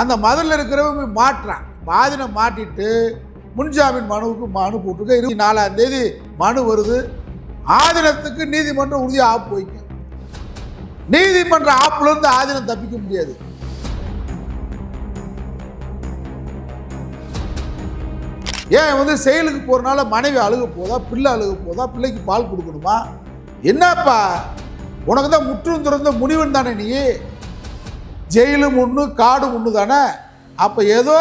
அந்த மதுரில் இருக்கிறவங்க மாட்டுறான் ஆதீனம் மாட்டிட்டு முன்ஜாமீன் மனுவுக்கு மனு போட்டிருக்க இருபத்தி நாலாம் தேதி மனு வருது. ஆதீனத்துக்கு நீதிமன்றம் உறுதியாக ஆப்பு வைக்கும் நீதிமன்ற ஆப்புலேருந்து ஆதீனம் தப்பிக்க முடியாது. ஏன் வந்து செயலுக்கு போகிறனால மனைவி அழுக போதா பிள்ளை அழுக போதா பிள்ளைக்கு பால் கொடுக்கணுமா? என்னப்பா? உனக்கு தான் முற்றும் திறந்த முனிவன் தானே நீ? ஜெயிலும் ஒன்று காடும் ஒன்று தானே? அப்போ ஏதோ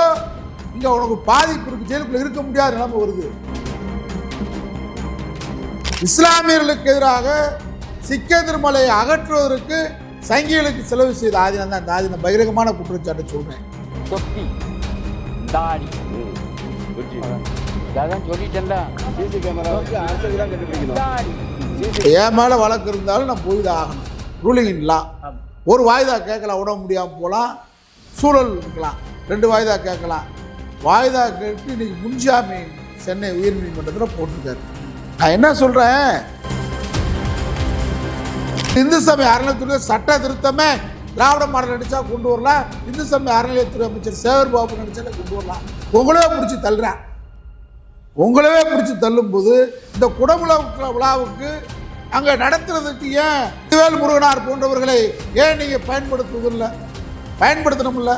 இங்கே உனக்கு பாதிப்பு இருக்கு ஜெயிலுக்குள்ள இருக்க முடியாத நிலைமை வருது. இஸ்லாமியர்களுக்கு எதிராக சிக்கேந்திர மலையை அகற்றுவதற்கு சங்கிகளுக்கு செலவு செய்த ஆதீனம் தான் இந்த ஆதீனம். பகிரங்கமான குற்றச்சாட்டை சொல்கிறேன் தொப்பி. தாடி. என் மேலே வழக்கு இருந்தாலும் நான் போய் தான் ஆகணும். ரூலிங் இன்லா ஒரு வாய்தா கேட்கலாம் உடம்பு முடியாமல் போகலாம் சூழல் இருக்கலாம். ரெண்டு வாய்தா கேட்கலாம். வாய்தா கேட்டு இன்னைக்கு முன்ஜாமீன் சென்னை உயர்நீதிமன்றத்தில் போட்டிருக்காரு. நான் என்ன சொல்கிறேன் இந்து சமய அறநிலையத்துறை சட்ட திருத்தமே திராவிட மாடல் நடித்தா கொண்டு வரலாம். இந்து சமய அறநிலையத்துறை அமைச்சர் சேவர் பாபு நடிச்சாலே கொண்டு வரலாம். உங்களே பிடிச்சி தள்ளுறேன். உங்களவே பிடிச்சி தள்ளும்போது இந்த குடமுழ விழாவுக்கு அங்கே நடத்துறதுக்கு ஏன் வேல் முருகனார் போன்றவர்களை ஏன் நீங்கள் பயன்படுத்துவதில்லை? பயன்படுத்தணும்ல?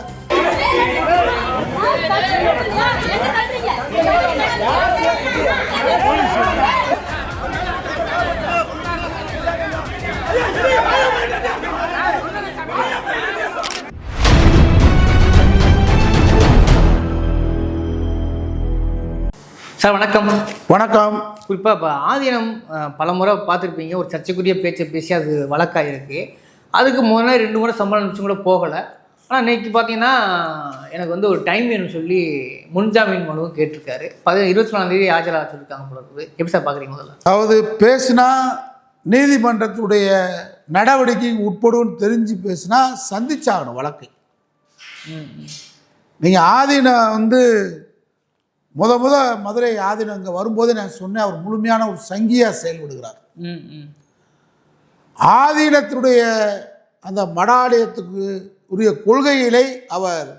சார் வணக்கம். வணக்கம். குறிப்பாக இப்போ ஆதீனம் அஹ், பலமுறை பார்த்துருப்பீங்க. ஒரு சர்ச்சைக்குரிய பேச்சை பேசி அது வழக்காக இருக்கு அதுக்கு முன்னே ரெண்டு முறை சம்பளம் நிமிஷம் கூட போகலை. ஆனால் இன்னைக்கு பார்த்தீங்கன்னா எனக்கு வந்து ஒரு டைம் வேணும்னு சொல்லி முன்ஜாமீன் மனுவும் கேட்டிருக்காரு. பதி இருபத்தி நாலாம் தேதி ஆஜராக சொல்லியிருக்காங்க போல இருக்குது. எப்படி சார் பார்க்குறீங்க முதல்ல? அதாவது பேசினா நீதிமன்றத்துடைய நடவடிக்கைக்கு உட்படும் தெரிஞ்சு பேசினா சந்திச்சாகணும் வழக்கை. நீங்கள் ஆதீனம் வந்து முத முத மதுரை ஆதீனம் இங்கே வரும்போதே நான் சொன்னேன் அவர் முழுமையான ஒரு சங்கியாக செயல்படுகிறார். ஆதீனத்தினுடைய அந்த மடாலயத்துக்கு உரிய கொள்கைகளை அவர்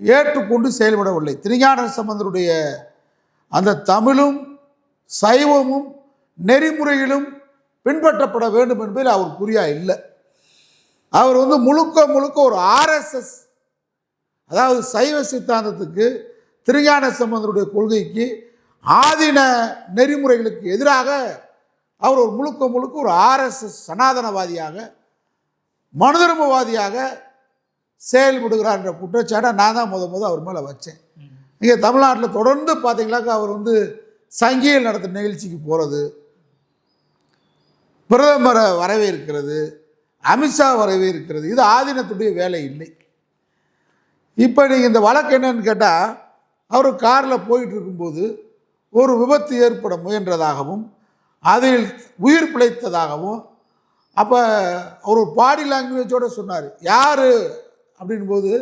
ஏற்றுக்கொண்டு செயல்படவில்லை. திருஞான சம்பந்தருடைய அந்த தமிழும் சைவமும் நெறிமுறைகளும் பின்பற்றப்பட வேண்டும் என்பதில் அவர் குறியா இல்லை. அவர் வந்து முழுக்க முழுக்க ஒரு ஆர்எஸ்எஸ் அதாவது சைவ சித்தாந்தத்துக்கு திருஞான சம்பந்தருடைய கொள்கைக்கு ஆதீன நெறிமுறைகளுக்கு எதிராக அவர் ஒரு முழுக்க முழுக்க ஒரு ஆர்எஸ்எஸ் சனாதனவாதியாக மனுதர்மவாதியாக செயல்படுகிறார் என்ற குற்றச்சாட்டை நான் தான் முத முத அவர் மேலே வச்சேன். இங்கே தமிழ்நாட்டில் தொடர்ந்து பார்த்தீங்கன்னாக்கா அவர் வந்து சங்கியல் நடத்துகிற நிகழ்ச்சிக்கு போகிறது பிரதமரை வரவேற்கிறது அமித்ஷா வரவேற்கிறது. இது ஆதீனத்துடைய வேலை இல்லை. இப்போ நீங்கள் இந்த வழக்கு என்னன்னு கேட்டால் அவர் காரில் போயிட்டு இருக்கும்போது ஒரு விபத்து ஏற்பட முயன்றதாகவும் அதில் உயிர் பிழைத்ததாகவும் அப்போ அவர் ஒரு பாடி லாங்குவேஜோடு சொன்னார். யார்? அப்படின் போது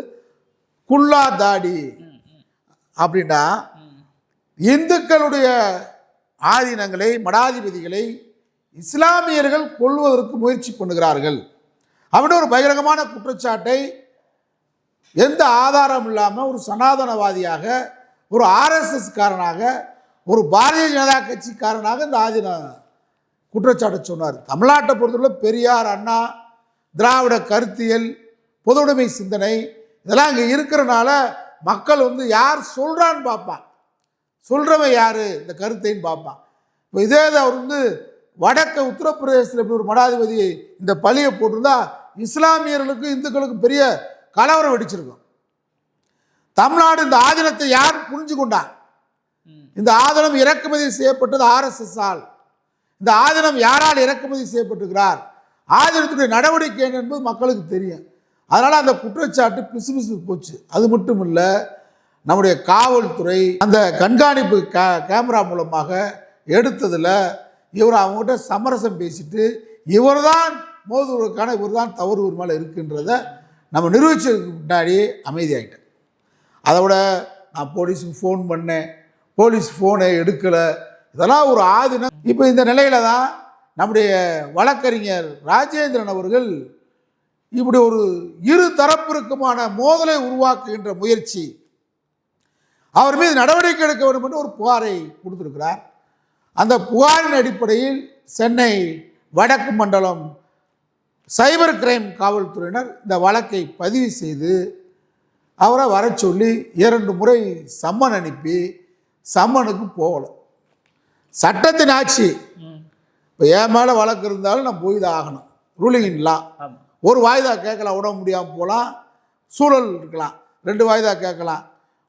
குல்லா தாடி. அப்படின்னா இந்துக்களுடைய ஆதீனங்களை மடாதிபதிகளை இஸ்லாமியர்கள் கொள்வதற்கு முயற்சி பண்ணுகிறார்கள். அப்படின்னு ஒரு பகிரங்கமான குற்றச்சாட்டை எந்த ஆதாரம் இல்லாமல் ஒரு சனாதனவாதியாக ஒரு ஆர்எஸ்எஸ் காரனாக ஒரு பாரதிய ஜனதா கட்சிக்காரனாக இந்த ஆதீன குற்றச்சாட்டை சொன்னார். தமிழ்நாட்டை பொறுத்தவரை பெரியார் அண்ணா திராவிட கருத்தியல் பொதுவுடைமை சிந்தனை இதெல்லாம் இங்கே இருக்கிறனால மக்கள் வந்து யார் சொல்கிறான்னு பார்ப்பான் சொல்கிறவன் யார்? இந்த கருத்தைன்னு பார்ப்பான் இப்போ இதே இது அவர் வந்து வடக்க உத்தரப்பிரதேசத்தில் இப்படி ஒரு மடாதிபதி இந்த பழியை போட்டிருந்தா இஸ்லாமியர்களுக்கும் இந்துக்களுக்கும் பெரிய கலவரம் வெடிச்சிருக்கும். தமிழ்நாடு இந்த ஆதீனத்தை யார் புரிஞ்சு கொண்டான் இந்த ஆதீனம் இறக்குமதி செய்யப்பட்டது ஆர்எஸ்எஸ் ஆல் இந்த ஆதீனம் யாரால் இறக்குமதி செய்யப்பட்டிருக்கிறார்? ஆதீனத்துடைய நடவடிக்கை என்ன என்பது மக்களுக்கு தெரியும். அதனால் அந்த குற்றச்சாட்டு பிசுபிசு போச்சு. அது மட்டும் இல்லை நம்முடைய காவல்துறை அந்த கண்காணிப்பு கே கேமரா மூலமாக எடுத்ததில் இவர் அவங்ககிட்ட சமரசம் பேசிட்டு இவர்தான் மோதுவதற்கான இவர் தான் தவறு ஒரு மேலே இருக்குன்றத நம்ம நிரூபிச்சதுக்கு முன்னாடி அமைதியாயிட்டேன் அதை விட நான் போலீஸுக்கு ஃபோன் பண்ணேன். போலீஸ் ஃபோனை எடுக்கலை. இதெல்லாம் ஒரு ஆதினம் இப்போ இந்த நிலையில தான் நம்முடைய வழக்கறிஞர் ராஜேந்திரன் அவர்கள் இப்படி ஒரு இரு தரப்பிற்குமான மோதலை உருவாக்குகின்ற முயற்சி அவர் மீது நடவடிக்கை எடுக்க வேண்டும் என்று ஒரு புகாரை கொடுத்திருக்கிறார். அந்த புகாரின் அடிப்படையில் சென்னை வடக்கு மண்டலம் சைபர் கிரைம் காவல்துறையினர் இந்த வழக்கை பதிவு செய்து அவரை வர சொல்லி இரண்டு முறை சம்மன் அனுப்பி சம்மனுக்கு போகலை. சட்டத்தின் ஆட்சி. இப்போ என் மேலே வழக்கு இருந்தாலும் நான் போய் தான் ஆகணும். ரூலிங் இன் லா ஆமாம் ஒரு வாய்தா கேட்கலாம் உடம்பு முடியாமல் போகலாம். சூழல் இருக்கலாம். ரெண்டு வாய்தா கேட்கலாம்.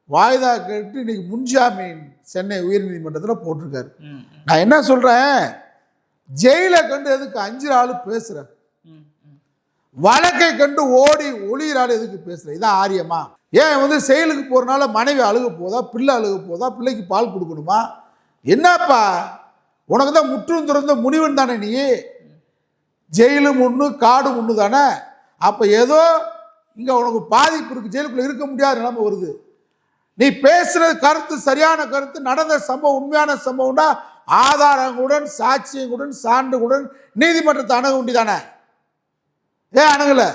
வாய்தா கேட்டு இன்னைக்கு முன்ஜாமீன் சென்னை உயர்நீதிமன்றத்தில் போட்டிருக்காரு. நான் என்ன சொல்கிறேன் ஜெயிலை கண்டு எதுக்கு அஞ்சு ஆள் பேசுகிறேன் வழக்கை கண்டு ஓடி ஒளியிறாள் எதுக்கு பேசுகிறேன் இதான் ஆரியமா? ஏன் வந்து செயலுக்கு போகிறனால மனைவி அழுக போதா பிள்ளை அழுக போதா பிள்ளைக்கு பால் கொடுக்கணுமா? என்னப்பா? உனக்கு தான் முற்றும் துறந்த முனிவன் தானே நீ? ஜெயிலும் ஒன்று காடும் ஒன்று தானே? அப்போ ஏதோ இங்கே உனக்கு பாதிப்பு இருக்குது ஜெயிலுக்குள்ளே இருக்க முடியாத நிலைமை வருது. நீ பேசுகிற கருத்து சரியான கருத்து நடந்த சம்பவம் உண்மையான சம்பவம்னா ஆதாரங்களுடன் சாட்சியங்களுடன் சான்றுகளுடன் நீதிமன்றத்தை அணுக வேண்டியதானே ஏன் அணுகலை?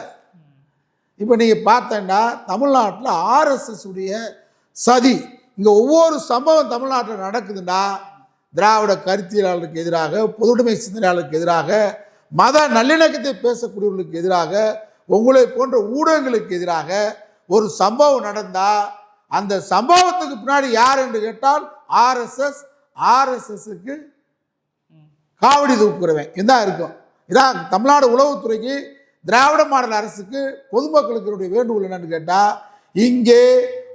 இப்போ நீங்கள் பார்த்தேன்னா தமிழ்நாட்டில் ஆர்எஸ்எஸ் உடைய சதி இங்கே ஒவ்வொரு சம்பவம் தமிழ்நாட்டில் நடக்குதுன்னா திராவிட கருத்தியலாளருக்கு எதிராக பொதுவுடைமை சிந்தனையாளருக்கு எதிராக மத நல்லிணக்கத்தை பேசக்கூடியவர்களுக்கு எதிராக உங்களை போன்ற ஊடகங்களுக்கு எதிராக ஒரு சம்பவம் நடந்தால் அந்த சம்பவத்துக்கு பின்னாடி யார் என்று கேட்டால் ஆர்எஸ்எஸ் ஆர்எஸ்எஸ்க்கு காவடி தூக்குறவன். இதான் இருக்கும். இதான் தமிழ்நாடு உளவுத்துறைக்கு திராவிட மாடல் அரசுக்கு பொதுமக்களுக்கு வேண்டுகோள் என்னன்னு கேட்டால் இங்கே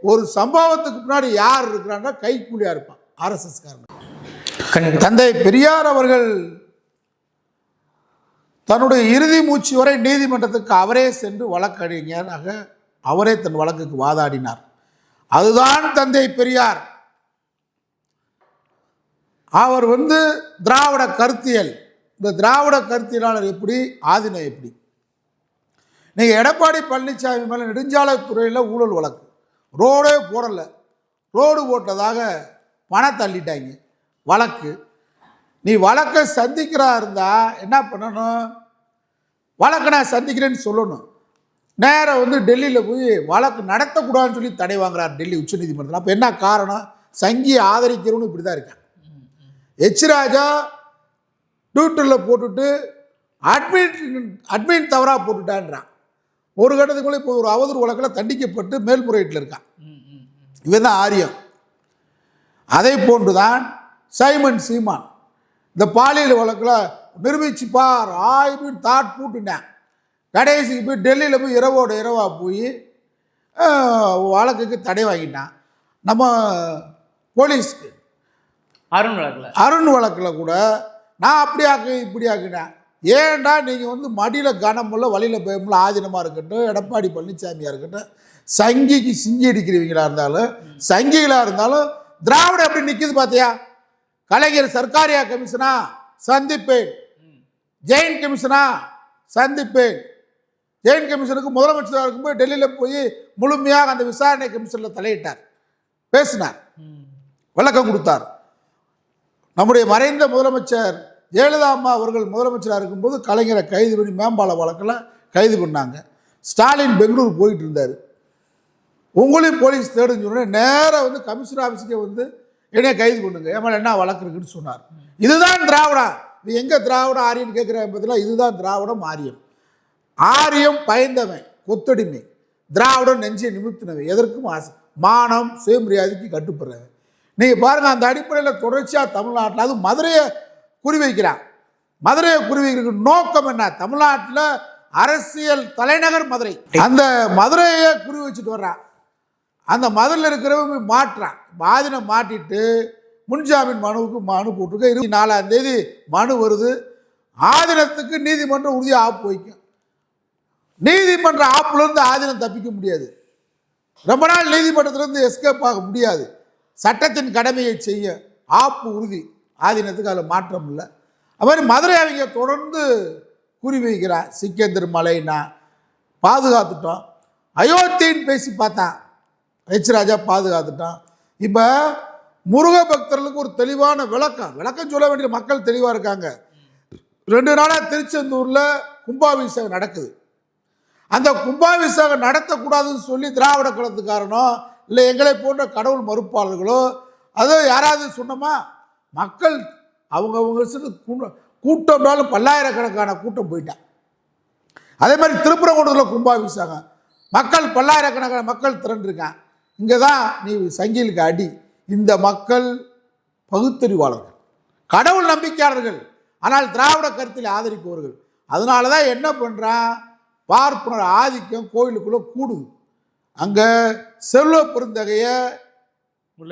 ஒரு சம்பவத்துக்கு பின்னாடி யார் இருக்கிறாங்கன்னா கைக்கூலியாக இருப்பான் ஆர்எஸ்எஸ்காரன் தந்தை பெரியார் அவர்கள் தன்னுடைய இறுதி மூச்சு வரை நீதிமன்றத்துக்கு அவரே சென்று வழக்கறிஞராக அவரே தன் வழக்குக்கு வாதாடினார். அதுதான் தந்தை பெரியார். அவர் வந்து திராவிட கருத்தியல் இந்த திராவிட கருத்தியலாளர் எப்படி ஆதினம் எப்படி? நீங்கள் எடப்பாடி பழனிசாமி மேலே நெடுஞ்சாலைத்துறையில் ஊழல் வழக்கு. ரோடே போடலை. ரோடு போட்டதாக பணம் தள்ளிட்டாங்க. வழக்கு. நீ வழக்கை சந்திக்கிறா இருந்தால் என்ன பண்ணணும்? வழக்கை நான் சந்திக்கிறேன்னு சொல்லணும். நேராக வந்து டெல்லியில் போய் வழக்கு நடத்தக்கூடாதுன்னு சொல்லி தடை வாங்குறார் டெல்லி உச்சநீதிமன்றத்தில் அப்போ என்ன காரணம்? சங்கியை ஆதரிக்கிறவனு இப்படி தான் இருக்கான் எச் ராஜா ட்விட்டரில் போட்டுட்டு அட்மின் அட்மின் தவறாக போட்டுட்டான்றான். ஒரு கட்டத்துக்குள்ளே இப்போ ஒரு அவதூறு வழக்கில் தண்டிக்கப்பட்டு மேல்முறையீட்டில் இருக்கான். இவன் தான் ஆரியம். அதை போன்றுதான் சைமன் சீமான். இந்த பாலியல் வழக்கில் நிரூபிச்சு பார் ஆய்வு தாட் பூட்டுனேன். கடைசிக்கு போய் டெல்லியில் போய் இரவோட இரவா போய் வழக்குக்கு தடை வாங்கிட்டான். நம்ம போலீஸ்க்கு. அருண் வழக்கில். அருண் வழக்கில் கூட நான் அப்படி ஆக்கு இப்படி ஆக்கினேன் ஏன்டா நீங்கள் வந்து மடியில் கனமுள்ள வழியில் பயமுள்ள ஆதீனமாக இருக்கட்டும் எடப்பாடி பழனிசாமியாக இருக்கட்டும் சங்கிக்கு சிங்கி அடிக்கிறவங்களா இருந்தாலும் சங்கிகளாக இருந்தாலும் திராவிடம் எப்படி நிற்கிது பார்த்தியா கலைஞர் சர்க்காரியா கமிஷனா? சந்திப்பேன். ஜெயின் கமிஷனா? சந்திப்பேன். ஜெயின் கமிஷனுக்கு முதலமைச்சராக இருக்கும்போது டெல்லியில் போய் முழுமையாக அந்த விசாரணை கமிஷனில் தலையிட்டார். பேசினார். விளக்கம் கொடுத்தார். நம்முடைய மறைந்த முதலமைச்சர் ஜெயலலிதா அம்மா அவர்கள் முதலமைச்சராக இருக்கும்போது கலைஞரை கைது பண்ணி மேம்பால வழக்கில் கைது பண்ணாங்க. ஸ்டாலின் பெங்களூர் போயிட்டு இருந்தார். உங்களையும் போலீஸ் தேடுன்னு சொன்னோடனே நேராக வந்து கமிஷனர் ஆஃபீஸுக்கே வந்து என்னைய கைது பண்ணுங்க. ஏமா என்ன வழக்கு இருக்குன்னு சொன்னார். இதுதான் திராவிடா. நீ எங்கே திராவிட ஆரியன்னு கேட்குற பதிலாக இதுதான் திராவிடம் ஆரியம். ஆரியம் பயந்தவன் கொத்தடிமை. திராவிடம் நெஞ்சை நிமித்தினவன் எதற்கும் ஆசை. மானம் சுயமரியாதைக்கு கட்டுப்படுறவன். நீங்கள் பாருங்கள் அந்த அடிப்படையில் தொடர்ச்சியாக தமிழ்நாட்டில் அது மதுரையை குறிவைக்கிறான் மதுரையை குறிவைக்கிறதுக்கு நோக்கம் என்ன? தமிழ்நாட்டில் அரசியல் தலைநகர் மதுரை. அந்த மதுரையை குறி வச்சுட்டு வர்றான் அந்த மதுரையில் இருக்கிறவங்க மாற்றான் மாட்டுறான் மாட்டிட்டு முன்ஜாமீன் மனுவுக்கு மனு போட்டிருக்க. இருபத்தி நாலாம் தேதி மனு வருது. ஆதீனத்துக்கு நீதிமன்றம் உறுதியாக ஆப்பு வைக்கும். நீதிமன்ற ஆப்புலேருந்து ஆதீனம் தப்பிக்க முடியாது. ரொம்ப நாள் நீதிமன்றத்திலிருந்து எஸ்கேப் ஆக முடியாது. சட்டத்தின் கடமையை செய்ய ஆப்பு உறுதி. ஆதீனத்துக்கு அதில் மாற்றம் இல்லை. அது மாதிரி மதுரை அவங்க தொடர்ந்து குறி வைக்கிறான் சிக்கந்தர் மலைனா பாதுகாத்துட்டோம். அயோத்தின்னு பேசி பார்த்தான். எச் ராஜா பாதுகாத்துட்டான். இப்போ முருக பக்தர்களுக்கு ஒரு தெளிவான விளக்கம். விளக்கம் சொல்ல வேண்டிய மக்கள் தெளிவாக இருக்காங்க. ரெண்டு நாளாக திருச்செந்தூரில் கும்பாபிஷேகம் நடக்குது. அந்த கும்பாபிஷேகம் நடத்தக்கூடாதுன்னு சொல்லி திராவிட கலத்துக்காரனோ இல்லை எங்களை போன்ற கடவுள் மறுப்பாளர்களோ அதோ யாராவது சொன்னோமா? மக்கள் அவங்கவுங்க கூட்டம் கூட்டம்னாலும் பல்லாயிரக்கணக்கான கூட்டம் போயிட்டான் அதே மாதிரி திருப்பரங்குன்றத்தில் கும்பாபிஷேகம். மக்கள் பல்லாயிரக்கணக்கான மக்கள் திரண்டிருக்கான் இங்கே தான் நீ சங்கிலுக்கு அடி. இந்த மக்கள் பகுத்தறிவாளர்கள் கடவுள் நம்பிக்கையாளர்கள் ஆனால் திராவிட கருத்தில் ஆதரிப்பவர்கள். அதனால தான் என்ன பண்ணுறான் பார்ப்பனர் ஆதிக்கம் கோயிலுக்குள்ளே கூடுது. அங்கே செல்வ பெருந்தகையை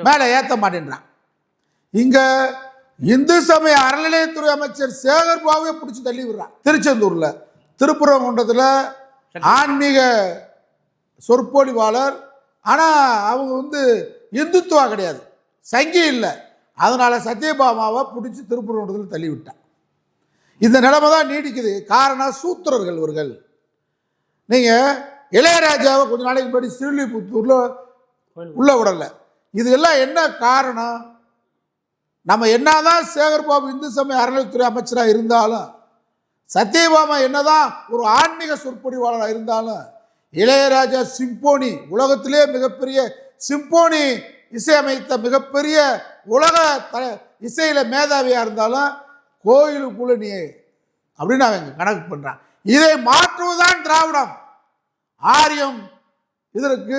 மேலே ஏற்ற மாட்டேன்றான். இங்கே இந்து சமய அறநிலையத்துறை அமைச்சர் சேகர் பாபுவை பிடிச்சி தள்ளி விடுறான் திருச்செந்தூரில். திருப்பரங்குன்றத்தில் ஆன்மீக சொற்பொழிவாளர். ஆனால் அவங்க வந்து இந்துத்துவா கிடையாது. சங்கி இல்லை. அதனால் சத்யபாமாவை பிடிச்சி திருப்பரங்குன்றத்தில் தள்ளி விட்டான் இந்த நிலைமை தான் நீடிக்குது. காரணம் சூத்திரர்கள் இவர்கள். நீங்கள் இளையராஜாவை கொஞ்ச நாளைக்கு முன்னாடி ஸ்ரீலிபுத்தூரில் உள்ள விடலை. இது எல்லாம் என்ன காரணம்? நம்ம என்னதான் சேகர்பாபு இந்து சமய அறநிலைத்துறை அமைச்சராக இருந்தாலும் சத்யபாமா என்னதான் ஒரு ஆன்மீக சொற்பொழிவாளராக இருந்தாலும் இளையராஜா சிம்போனி உலகத்திலே மிகப்பெரிய சிம்போனி இசையமைத்த மிகப்பெரிய உலக த இசையில் மேதாவியாக இருந்தாலும் கோயிலுக்குள்ள நீ அப்படின்னு அவங்க கணக்கு பண்ணுறான் இதை மாற்றுவதுதான் திராவிடம். ஆரியம் இதற்கு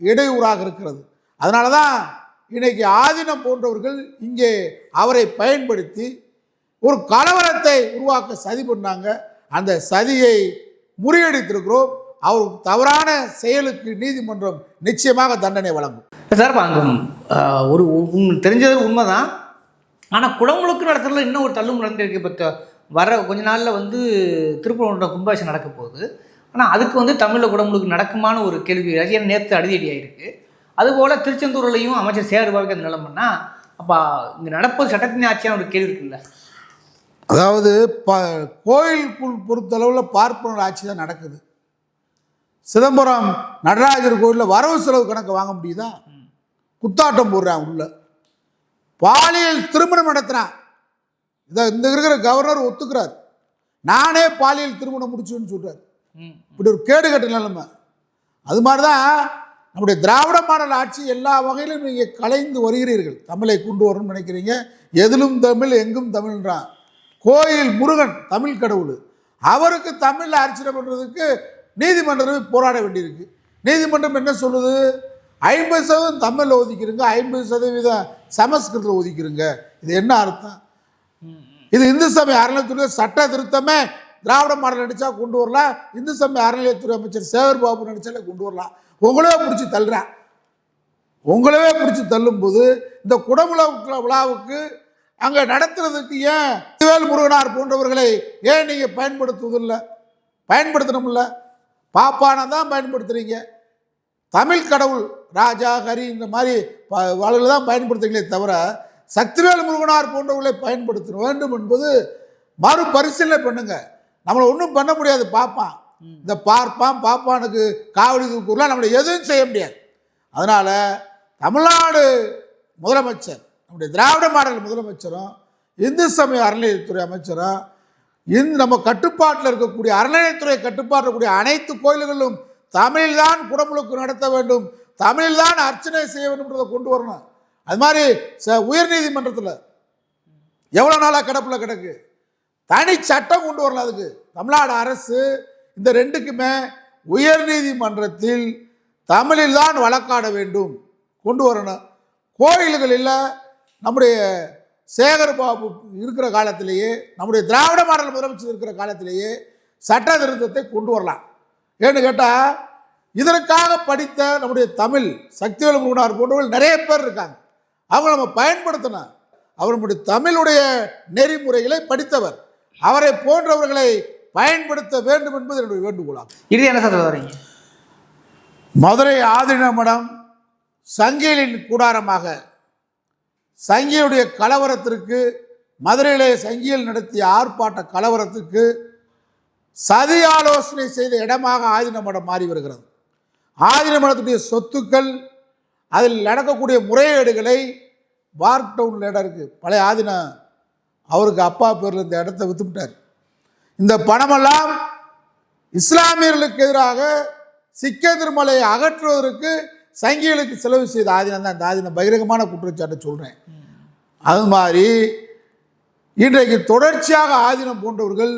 இடையூறாக இருக்கிறது. அதனால தான் இன்னைக்கு ஆதீனம் போன்றவர்கள் இங்கே அவரை பயன்படுத்தி ஒரு கலவரத்தை உருவாக்க சதி பண்ணாங்க. அந்த சதியை முறியடித்திருக்கிறோம். அவர் தவறான செயலுக்கு நீதிமன்றம் நிச்சயமாக தண்டனை வழங்கும். சார் அங்கும் அங்கே ஒரு தெரிஞ்சது உண்மைதான். ஆனால் குடமுழுக்கு நடத்துறதுல இன்னும் ஒரு தள்ளும் நடந்திருக்கு இப்போ வர கொஞ்ச நாளில் வந்து திருப்பூர் கும்பாபிஷேகம் நடக்க போகுது ஆனால் அதுக்கு வந்து தமிழில் குடமுழுக்கு நடக்குமான ஒரு கேள்வி ஏன் நேற்று அடிதடி ஆகிருக்கு அதுபோல் திருச்செந்தூர்லையும் அமைச்சர் சேகர் பாபுக்கு அந்த நிலைமைன்னா அப்போ இங்கே நடப்பது சட்டத்தின் ஆட்சியான ஒரு கேள்வி இருக்குல்ல? அதாவது ப கோயிலுக்குள் பொறுத்தளவில் பார்ப்பனர் ஆட்சி தான் நடக்குது. சிதம்பரம் நடராஜர் கோயிலில் வரவு செலவு கணக்கு வாங்க முடியுதா? குத்தாட்டம் போடுறான் உள்ள. பாலியல் திருமணம் நடத்துகிறான் இதை இந்த இருக்கிற கவர்னர் ஒத்துக்கிறார். நானே பாலியல் திருமணம் முடிச்சுன்னு சொல்கிறார் ம் இப்படி ஒரு கேடு கட்ட நிலைமை. அது மாதிரி தான் நம்முடைய திராவிட மாடல் ஆட்சி எல்லா வகையிலும் நீங்கள் கலைந்து வருகிறீர்கள். தமிழை கொண்டு வரணும்னு நினைக்கிறீங்க. எதிலும் தமிழ் எங்கும் தமிழ்ன்றான். கோயில் முருகன் தமிழ் கடவுள். அவருக்கு தமிழில் அர்ச்சனை பண்ணுறதுக்கு நீதிமன்றம் போராட வேண்டியிருக்கு. நீதிமன்றம் என்ன சொல்லுது? ஐம்பது சதவீதம் தமிழில் ஒதுக்கிருங்க ஐம்பது சதவீதம் சமஸ்கிருதத்தில் ஒதுக்கிருங்க. இது என்ன அர்த்தம்? இது இந்து சமய அறநிலையத்துறை சட்ட திருத்தமே திராவிட மாடல் நடித்தா கொண்டு வரலாம். இந்து சமய அறநிலையத்துறை அமைச்சர் சேகர் பாபு நடிச்சாலே கொண்டு வரலாம். உங்களே பிடிச்சி தள்ளுறேன். உங்களவே பிடிச்சி தள்ளும்போது இந்த குடமுழ விழாவுக்கு அங்கே நடத்துறதுக்கு ஏன் வேல் முருகனார் போன்றவர்களை ஏன் நீங்கள் பயன்படுத்துவதில்லை? பயன்படுத்தணும்ல? பாப்பானை தான் பயன்படுத்துகிறீங்க தமிழ் கடவுள் ராஜா ஹரி இந்த மாதிரி வாழ்களை தான் பயன்படுத்துகிறீங்களே தவிர சக்திவேல் முருகனார் போன்றவர்களை பயன்படுத்த வேண்டும் என்பது மறுபரிசீலனை பண்ணுங்கள் நம்மளை ஒன்றும் பண்ண முடியாது பாப்பான் இந்த பார்ப்பான் பாப்பானுக்கு காவடி தூக்கூர்லாம் நம்மளை எதுவும் செய்ய முடியாது. அதனால் தமிழ்நாடு முதலமைச்சர் நம்முடைய திராவிட மாடல் முதலமைச்சரும் இந்து சமய அறநிலையத்துறை அமைச்சரும் இந்த நம்ம கட்டுப்பாட்டில் இருக்கக்கூடிய அறநிலையத்துறை கட்டுப்பாட்டில் இருக்கக்கூடிய அனைத்து கோயில்களிலும் தமிழில்தான் குடமுழுக்கு நடத்த வேண்டும் தமிழில்தான் அர்ச்சனை செய்ய வேண்டும்ன்றதை கொண்டு வரணும். அது மாதிரி ச உயர்நீதிமன்றத்தில் எவ்வளோ நாளாக கிடப்பில் கிடக்கு? தனி சட்டம் கொண்டு வரலாம் அதுக்கு. தமிழ்நாடு அரசு இந்த ரெண்டுக்குமே உயர்நீதிமன்றத்தில் தமிழில் தான் வழக்காட வேண்டும். கொண்டு வரணும். கோயில்களில் நம்முடைய சேகர் பாபு இருக்கிற காலத்திலேயே நம்முடைய திராவிட மாடல் முதலமைச்சர் இருக்கிற காலத்திலேயே சட்ட திருத்தத்தை கொண்டு வரலாம். ஏன்னு கேட்டால் இதற்காக படித்த நம்முடைய தமிழ் சக்திவேல் முருகனார் போன்றவர்கள் நிறைய பேர் இருக்காங்க. அவங்க நம்ம பயன்படுத்தணும். அவருடைய தமிழுடைய நெறிமுறைகளை படித்தவர். அவரை போன்றவர்களை பயன்படுத்த வேண்டும் என்பது என்னுடைய வேண்டுகோளாகும். இது என்ன சார் வரீங்க? மதுரை ஆதின மடம் சங்கிலின் கூடாரமாக சங்கியுடைய கலவரத்திற்கு மதுரையிலே சங்கியில் நடத்திய ஆர்ப்பாட்ட கலவரத்துக்கு சதி ஆலோசனை செய்த இடமாக ஆதின மடம் மாறி வருகிறது. ஆதின மடத்துடைய சொத்துக்கள் அதில் நடக்கக்கூடிய டவுனில் இடம் இருக்குது பழைய ஆதின அவருக்கு அப்பா பேரில் இந்த இடத்த விற்றுவிட்டார் இந்த பணமெல்லாம் இஸ்லாமியர்களுக்கு எதிராக சிக்க திருமலையை அகற்றுவதற்கு சங்கிகளுக்கு செலவு செய்த ஆதீனம் தான். இந்த ஆதீனம் பகிரங்கமான குற்றச்சாட்டை சொல்கிறேன் அது மாதிரி இன்றைக்கு தொடர்ச்சியாக ஆதீனம் போன்றவர்கள்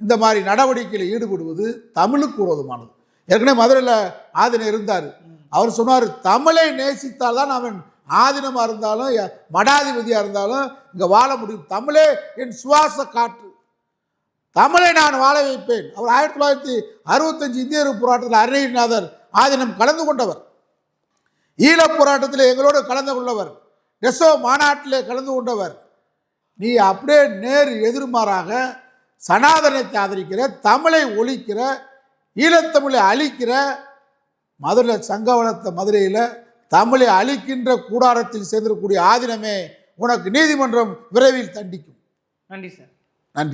இந்த மாதிரி நடவடிக்கையில் ஈடுபடுவது தமிழுக்கு விரோதமானது. ஏற்கனவே மதுரையில் ஆதீனம் இருந்தார். அவர் சொன்னார் தமிழை நேசித்தால் தான் அவன் ஆதீனமாக இருந்தாலும் மடாதிபதியாக இருந்தாலும் இங்கே வாழ முடியும். தமிழே என் சுவாச காற்று. தமிழை நான் வாழ வைப்பேன். அவர் ஆயிரத்தி தொள்ளாயிரத்தி அறுபத்தஞ்சு இந்திய போராட்டத்தில் அருணகிரிநாதர் ஆதீனம் கலந்து கொண்டவர். ஈழப் போராட்டத்தில் எங்களோடு கலந்து கொண்டவர். டெசோ மாநாட்டிலே கலந்து கொண்டவர். நீ அப்படியே நேர் எதிர்மாறாக சனாதனத்தை ஆதரிக்கிற தமிழை ஒழிக்கிற ஈழத்தமிழை அழிக்கிற மதுரை சங்கவனத்தை மதுரையில் தமிழை அழிக்கின்ற கூடாரத்தில் சேர்ந்திருக்கக்கூடிய ஆதினமே உனக்கு நீதிமன்றம் விரைவில் தண்டிக்கும். நன்றி சார்.